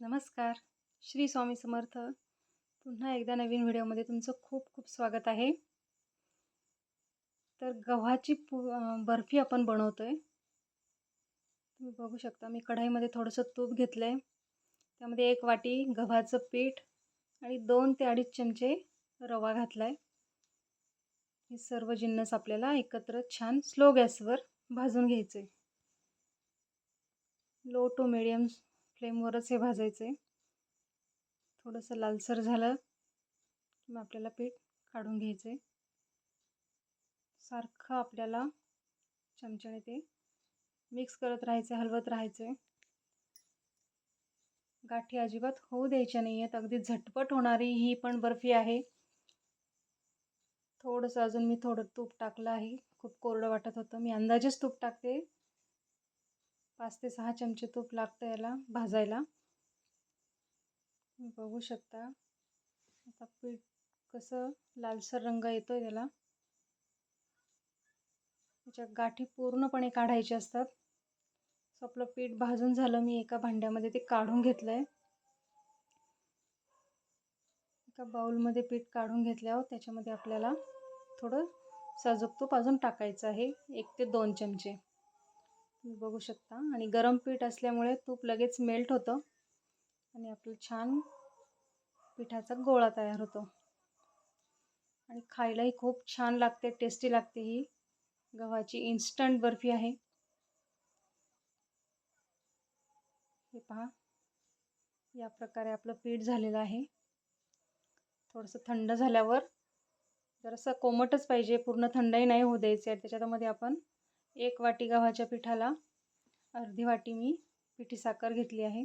नमस्कार. श्री स्वामी समर्थ. पुन्हा एकदा नवीन व्हिडिओमध्ये तुमचं खूप खूप स्वागत आहे. तर गव्हाची पु बर्फी आपण बनवतो आहे तुम्ही बघू शकता मी कढाईमध्ये थोडंसं तूप घेतलं आहे त्यामध्ये एक वाटी गव्हाचं पीठ आणि दोन ते अडीच चमचे रवा घातला आहे हे सर्व जिन्नस आपल्याला एकत्र छान स्लो गॅसवर भाजून घ्यायचे लो टू मिडियम फ्लेमवरच हे भाजायचं आहे थोडंसं लालसर झालं की मग आपल्याला पीठ काढून घ्यायचं आहे सारखं आपल्याला चमच्याने ते मिक्स करत राहायचं हलवत राहायचं आहे गाठी अजिबात होऊ द्यायच्या नाही आहेत अगदी झटपट होणारी ही पण बर्फी आहे. थोडंसं अजून मी थोडं तूप टाकलं आहे. खूप कोरडं वाटत होतं. मी अंदाजेच तूप टाकते. पाच ते सहा चमचे तूप लागतं याला भाजायला. बघू शकता. आता पीठ कसं लालसर रंग येतो आहे त्याला. त्याच्या गाठी पूर्णपणे काढायचे असतात. सो आपलं पीठ भाजून झालं मी एका भांड्यामध्ये ते काढून घेतलं आहे एका बाऊलमध्ये पीठ काढून घेतल्यावर त्याच्यामध्ये आपल्याला थोडं साजूक तूप अजून टाकायचं आहे एक ते दोन चमचे. तुम्ही बघू शकता. आणि गरम पीठ असल्यामुळे तूप लगेच मेल्ट होतं. आणि आपलं छान पिठाचा गोळा तयार होतो. आणि खायलाही खूप छान लागते टेस्टी लागते ही. गव्हाची इन्स्टंट बर्फी आहे. हे पहा. या प्रकारे आपलं पीठ झालेलं आहे. थोडंसं थंड झाल्यावर जरासं कोमटच पाहिजे. पूर्ण थंडही नाही होऊ द्यायचं आहे. त्याच्यामध्ये आपण एक वाटी गव्हाच्या पिठाला अर्धी वाटी मी पिठी साखर घेतली आहे.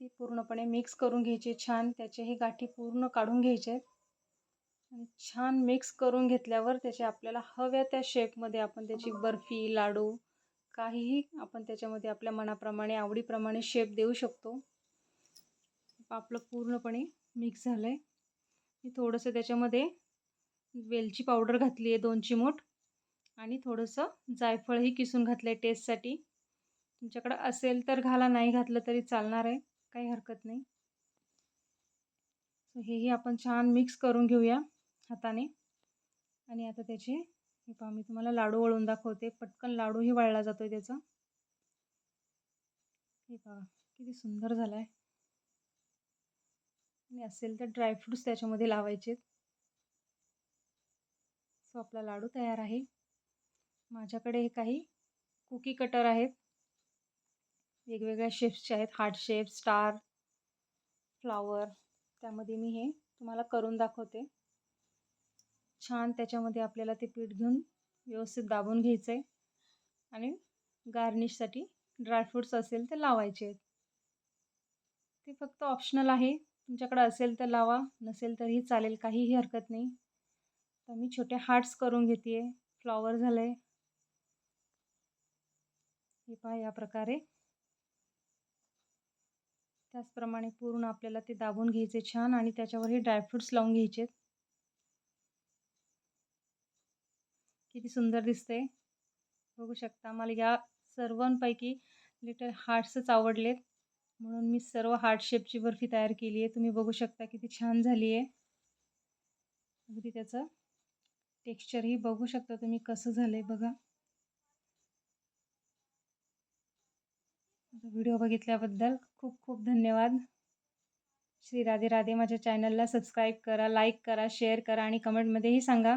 ती पूर्णपणे मिक्स करून घ्यायची छान त्याचेही गाठी पूर्ण काढून घ्यायचे आहेत. आणि छान मिक्स करून घेतल्यावर त्याचे आपल्याला हव्या त्या शेपमध्ये आपण त्याची बर्फी लाडू काहीही आपण त्याच्यामध्ये आपल्या मनाप्रमाणे आवडीप्रमाणे शेप देऊ शकतो. आपलं पूर्णपणे मिक्स झालं आहे मी थोडंसं त्याच्यामध्ये वेलची पावडर घातली आहे दोन चिमूट आणि थोडंसं जायफळही किसून घातलं आहे टेस्टसाठी तुमच्याकडं असेल तर घाला नाही घातलं तरी चालणार आहे काही हरकत नाही. सो हेही आपण छान मिक्स करून घेऊया हाताने. आणि आता त्याचे हे पहा मी तुम्हाला लाडू वळून दाखवते. पटकन लाडूही वळला जातो आहे त्याचा. हे पहा किती सुंदर झाला आहे आणि असेल तर ड्रायफ्रूट्स त्याच्यामध्ये लावायचेत. सो आपला लाडू तयार आहे. माझ्याकडे हे काही कुकी कटर आहेत. वेगवेगळ्या शेप्सचे आहेत. हार्ट शेप स्टार फ्लावर त्यामध्ये मी हे तुम्हाला करून दाखवते. छान त्याच्यामध्ये आपल्याला ते पीठ घेऊन व्यवस्थित दाबून घ्यायचं आहे आणि गार्निशसाठी ड्रायफ्रूट्स असेल ते लावायचे आहेत. ते फक्त ऑप्शनल आहे. तुमच्याकडे असेल तर लावा नसेल तरीही चालेल. काहीही हरकत नाही. तर मी छोटे हार्ट्स करून घेते आहे फ्लॉवर झालं आहे हे पहा या प्रकारे. त्याचप्रमाणे पूर्ण आपल्याला ते दाबून घ्यायचे छान आणि त्याच्यावरही ड्रायफ्रूट्स लावून घ्यायचे. किती सुंदर दिसते बघू शकता मला या सर्वांपैकी लिटल हार्ट्सच आवडलेत. म्हणून मी सर्व हार्ट शेपची बर्फी तयार केली आहे. तुम्ही बघू शकता किती छान झाली आहे. अगदी त्याचं टेक्स्चरही बघू शकता तुम्ही कसं झालं आहे बघा. व्हिडिओ बघितल्याबद्दल खूप खूप धन्यवाद. श्री राधे राधे माझ्या चॅनलला सबस्क्राईब करा लाईक करा शेअर करा आणि कमेंटमध्येही सांगा.